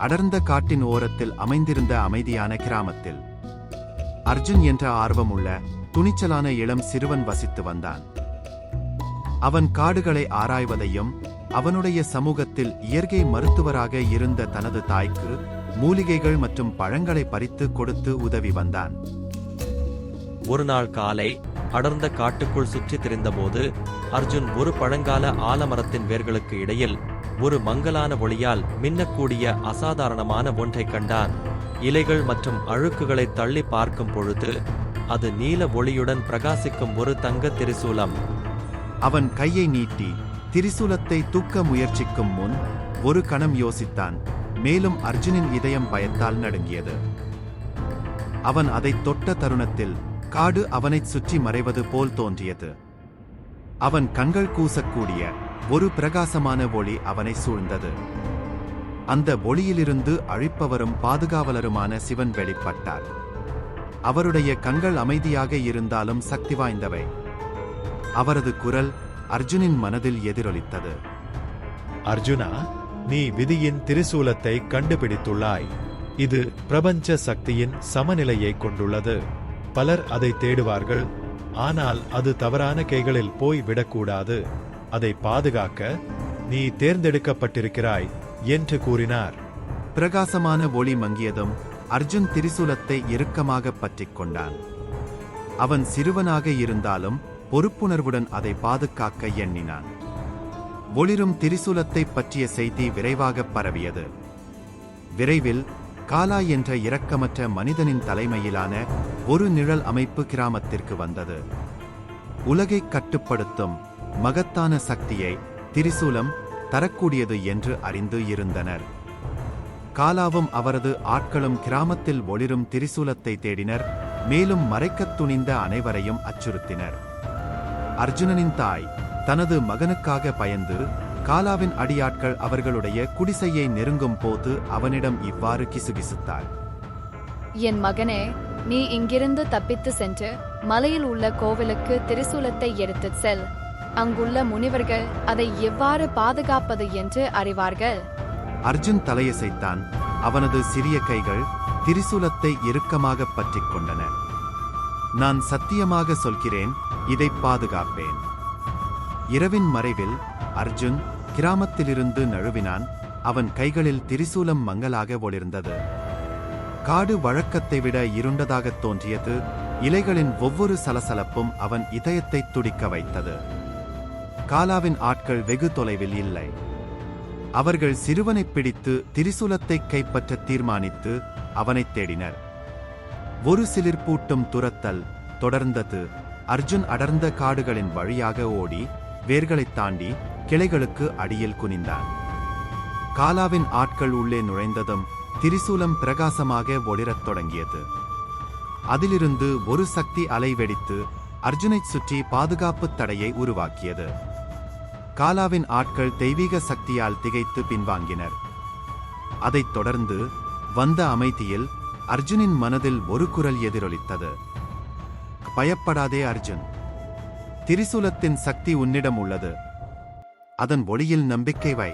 அடர்ந்த காட்டின் ஓரத்தில் அமைந்திருந்த அமைதியான கிராமத்தில் அர்ஜுன் என்ற ஆர்வமுள்ள துணிச்சலான இளம் சிறுவன் வசித்து வந்தான். அவன் காடுகளை ஆராய்வதையும் அவனுடைய சமூகத்தில் இயற்கை மருத்துவராக இருந்த தனது தாய்க்கு மூலிகைகள் மற்றும் பழங்களை பறித்து கொடுத்து உதவி வந்தான். ஒரு நாள் காலை அடர்ந்த காட்டுக்குள் சுற்றித் திரிந்தபோது அர்ஜுன் ஒரு பழங்கால ஆலமரத்தின் வேர்களுக்கு இடையில் ஒரு மங்கலான ஒளியால் மின்னக்கூடிய அசாதாரணமான ஒன்றைக் கண்டான். இலைகள் மற்றும் அழுக்குகளை தள்ளி பார்க்கும் பொழுது அது நீல ஒளியுடன் பிரகாசிக்கும் ஒரு தங்க திரிசூலம். அவன் கையை நீட்டி திரிசூலத்தை தூக்க முயற்சிக்கும் முன் ஒரு கணம் யோசித்தான். மேலும் அர்ஜுனின் இதயம் பயத்தால் நடுங்கியது. அவன் அதை தொட்ட தருணத்தில் காடு அவனைச் சுற்றி மறைவது போல் தோன்றியது. அவன் கண்கள் கூசக்கூடிய ஒரு பிரகாசமான ஒளி அவனை சூழ்ந்தது. அந்த ஒளியிலிருந்து அழிப்பவரும் பாதுகாவலருமான சிவன் வெளிப்பட்டார். அவருடைய கண்கள் அமைதியாக இருந்தாலும் சக்தி வாய்ந்தவை. அவரது குரல் அர்ஜுனின் மனதில் எதிரொலித்தது. அர்ஜுனா நீ விதியின் திரிசூலத்தை கண்டுபிடித்துள்ளாய். இது பிரபஞ்ச சக்தியின் சமநிலையை கொண்டுள்ளது. பலர் அதை தேடுவார்கள். ஆனால் அது தவறான கைகளில் போய் விடக்கூடாது. அதை பாதுகாக்க நீ தேர்ந்தெடுக்கப்பட்டிருக்கிறாய் என்று கூறினார். பிரகாசமான ஒளி மங்கியதும் அர்ஜுன் திரிசூலத்தை இறுக்கமாக பற்றிக் கொண்டான். அவன் சிறுவனாக இருந்தாலும் பொறுப்புணர்வுடன் அதை பாதுகாக்க எண்ணினான். ஒளிரும் திரிசூலத்தை பற்றிய செய்தி விரைவாக பரவியது. விரைவில் காலா என்ற இரக்கமற்ற மனிதனின் தலைமையிலான ஒரு நிழல் அமைப்பு கிராமத்திற்கு வந்தது. உலகை கட்டுப்படுத்தும் மகத்தான சக்தியை திரிசூலம் தரக்கூடியது என்று அறிந்து இருந்தனர். காலாவும் அவரது ஆட்களும் கிராமத்தில் ஒளிரும் திரிசூலத்தை தேடினர். மேலும் மறைக்கத் துணிந்த அனைவரையும் அச்சுறுத்தினர். அர்ஜுனனின் தாய் தனது மகனுக்காக பயந்து காலாவின் அடியாட்கள் அவர்களுடைய குடிசையை நெருங்கும் போது அவனிடம் இவ்வாறு கிசுகிசுத்தாள். என் மகனே நீ இங்கிருந்து தப்பித்து சென்று மலையில் உள்ள கோவிலுக்கு திரிசூலத்தை எடுத்துச் செல். அங்குள்ள முனிவர்கள் அதை எவ்வாறு பாதுகாப்பது என்று அறிவார்கள்? அர்ஜுன் தலையசைத்தான். அவனது சிறிய கைகள் திரிசூலத்தை இறுக்கமாக பற்றிக் கொண்டன நான் சத்தியமாக சொல்கிறேன் இதை பாதுகாப்பேன். இரவின் மறைவில் அர்ஜுன் கிராமத்திலிருந்து நழுவினான். அவன் கைகளில் திரிசூலம் மங்கலாக ஒளிர்ந்தது. காடு வழக்கத்தை விட இருண்டதாகத் தோன்றியது. இலைகளின் ஒவ்வொரு சலசலப்பும் அவன் இதயத்தை துடிக்க வைத்தது. காலாவின் ஆட்கள் வெகு தொலைவில் இல்லை. அவர்கள் சிறுவனைப் பிடித்து திரிசூலத்தை கைப்பற்ற தீர்மானித்து அவனைத் தேடினர். ஒரு சிலிர் பூட்டும் துரத்தல் தொடர்ந்தது. அர்ஜுன் அடர்ந்த காடுகளின் வழியாக ஓடி வேர்களைத் தாண்டி கிளைகளுக்கு அடியில் குனிந்தான். காலாவின் ஆட்கள் உள்ளே நுழைந்ததும் திரிசூலம் பிரகாசமாக ஒளிரத் தொடங்கியது. அதிலிருந்து ஒரு சக்தி அலை வெடித்து அர்ஜுனைச் சுற்றி பாதுகாப்புத் தடையை உருவாக்கியது. காலாவின் ஆட்கள் தெய்வீக சக்தியால் திகைத்து பின்வாங்கினர். அதைத் தொடர்ந்து வந்த அமைதியில் அர்ஜுனின் மனதில் ஒரு குரல் எதிரொலித்தது. பயப்படாதே அர்ஜுன். திரிசூலத்தின் சக்தி உன்னிடம் உள்ளது. அதன் ஒளியில் நம்பிக்கை வை.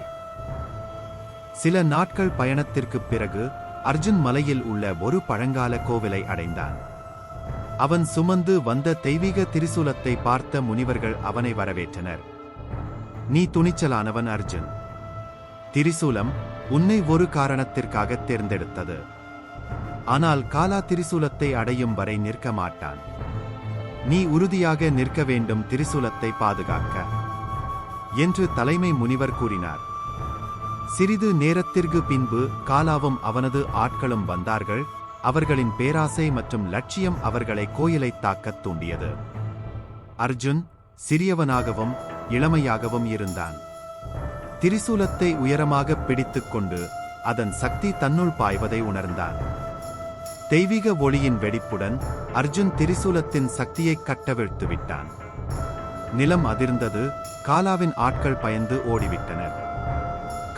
சில நாட்கள் பயணத்திற்குப் பிறகு அர்ஜுன் மலையில் உள்ள ஒரு பழங்கால கோவிலை அடைந்தான். அவன் சுமந்து வந்த தெய்வீக திரிசூலத்தை பார்த்த முனிவர்கள் அவனை வரவேற்றனர். நீ துணிச்சலானவன் அர்ஜுன். திரிசூலம் உன்னை ஒரு காரணத்திற்காக தேர்ந்தெடுத்தது. ஆனால் காலா திரிசூலத்தை அடையும் வரை நிற்க மாட்டான். நீ உறுதியாக நிற்க வேண்டும் திரிசூலத்தை பாதுகாக்க என்று தலைமை முனிவர் கூறினார். சிறிது நேரத்திற்கு பின்பு காலாவும் அவனது ஆட்களும் வந்தார்கள். அவர்களின் பேராசை மற்றும் லட்சியம் அவர்களை கோயிலை தாக்கத் தூண்டியது. அர்ஜுன் சிறியவனாகவும் இளமையாகவும் இருந்தான். திரிசூலத்தை உயரமாக பிடித்துக்கொண்டு அதன் சக்தி தன்னுள் பாய்வதை உணர்ந்தான். தெய்வீக ஒளியின் வெடிப்புடன் அர்ஜுன் திரிசூலத்தின் சக்தியை கட்டவிழ்த்து விட்டான் நிலம் அதிர்ந்தது காலாவின் ஆட்கள் பயந்து ஓடிவிட்டனர்.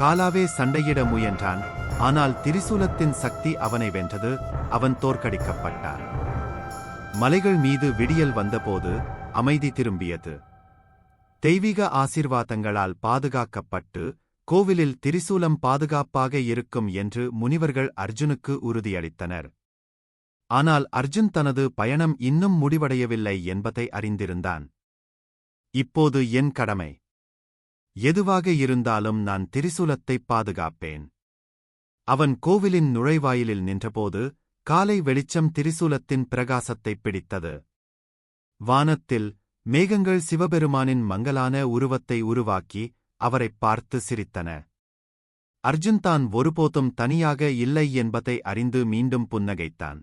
காலாவே சண்டையிட முயன்றான் ஆனால் திரிசூலத்தின் சக்தி அவனை வென்றது அவன் தோற்கடிக்கப்பட்டான். மலைகள் மீது விடியல் வந்தபோது அமைதி திரும்பியது. தெய்வீக ஆசிர்வாதங்களால் பாதுகாக்கப்பட்டு கோவிலில் திரிசூலம் பாதுகாப்பாக இருக்கும் என்று முனிவர்கள் அர்ஜுனுக்கு உறுதியளித்தனர். ஆனால் அர்ஜுன் தனது பயணம் இன்னும் முடிவடையவில்லை என்பதை அறிந்திருந்தான். இப்போது என் கடமை. எதுவாக இருந்தாலும் நான் திரிசூலத்தைப் பாதுகாப்பேன். அவன் கோவிலின் நுழைவாயிலில் நின்றபோது காலை வெளிச்சம் திரிசூலத்தின் பிரகாசத்தைப் பிடித்தது. வானத்தில் மேகங்கள் சிவபெருமானின் மங்கலான உருவத்தை உருவாக்கி அவரைப் பார்த்து சிரித்தன. அர்ஜுன் தான் ஒருபோதும் தனியாக இல்லை என்பதை அறிந்து மீண்டும் புன்னகைத்தான்.